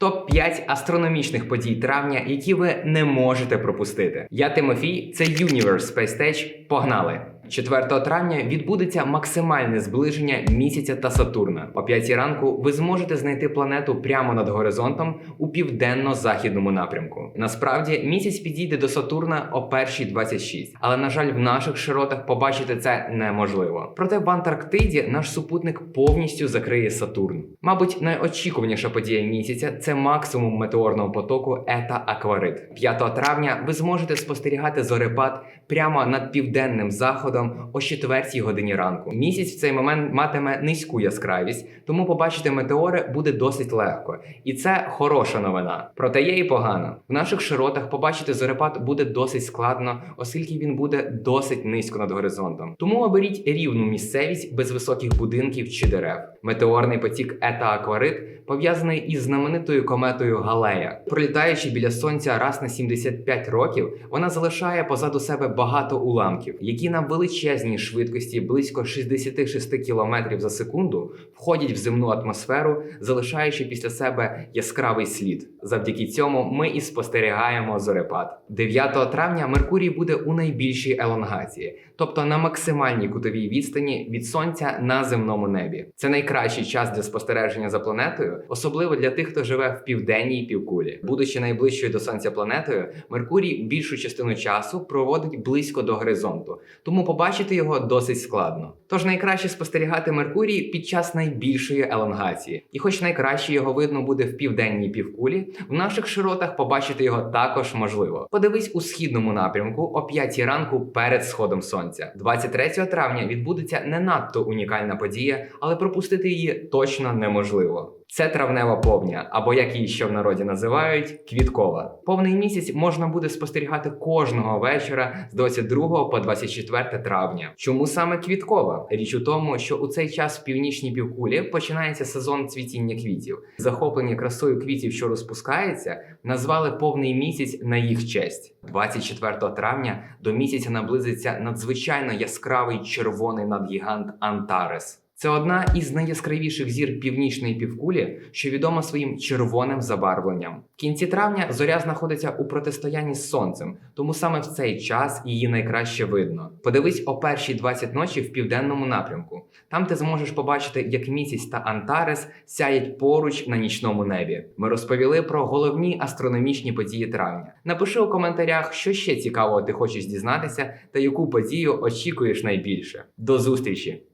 Топ-5 астрономічних подій травня, які ви не можете пропустити. Я Тимофій, це Universe Space Stage. Погнали! 4 травня відбудеться максимальне зближення місяця та Сатурна. О 5 ранку ви зможете знайти планету прямо над горизонтом у південно-західному напрямку. Насправді місяць підійде до Сатурна о 1.26, але на жаль, в наших широтах побачити це неможливо. Проте в Антарктиді наш супутник повністю закриє Сатурн. Мабуть, найочікуваніша подія місяця це максимум метеорного потоку Ета Акварит. 5 травня ви зможете спостерігати зорепад прямо над південним заходом о 4 годині ранку. Місяць в цей момент матиме низьку яскравість, тому побачити метеори буде досить легко, і це хороша новина. Проте є і погана. В наших широтах побачити зорепад буде досить складно, оскільки він буде досить низько над горизонтом. Тому оберіть рівну місцевість без високих будинків чи дерев. Метеорний потік Ета Акварит пов'язаний із знаменитою кометою Галея. Пролітаючи біля сонця раз на 75 років, вона залишає позаду себе багато уламків, які на величезній швидкості близько 66 км за секунду входять в земну атмосферу, залишаючи після себе яскравий слід. Завдяки цьому ми і спостерігаємо зорепад. 9 травня Меркурій буде у найбільшій елонгації, тобто на максимальній кутовій відстані від сонця на земному небі. Це найкращий час для спостереження за планетою, особливо для тих, хто живе в південній півкулі. Будучи найближчою до сонця планетою, Меркурій більшу частину часу проводить близько до горизонту, тому побачити його досить складно. Тож найкраще спостерігати Меркурій під час найбільшої елонгації, і хоч найкраще його видно буде в південній півкулі, в наших широтах побачити його також можливо. Подивись у східному напрямку о 5 ранку перед сходом сонця. 23 травня відбудеться не надто унікальна подія, але пропустити її точно неможливо. Це травнева повня, або як її ще в народі називають, квіткова. Повний місяць можна буде спостерігати кожного вечора з 22 по 24 травня. Чому саме квіткова? Річ у тому, що у цей час в північній півкулі починається сезон цвітіння квітів. Захоплені красою квітів, що розпускається, назвали повний місяць на їх честь. 24 травня до місяця наблизиться надзвичайно яскравий червоний надгігант Антарес. Це одна із найяскравіших зір північної півкулі, що відома своїм червоним забарвленням. В кінці травня зоря знаходиться у протистоянні з сонцем, тому саме в цей час її найкраще видно. Подивись о першій 20 ночі в південному напрямку. Там ти зможеш побачити, як місяць та Антарес сяють поруч на нічному небі. Ми розповіли про головні астрономічні події травня. Напиши у коментарях, що ще цікавого ти хочеш дізнатися, та яку подію очікуєш найбільше. До зустрічі!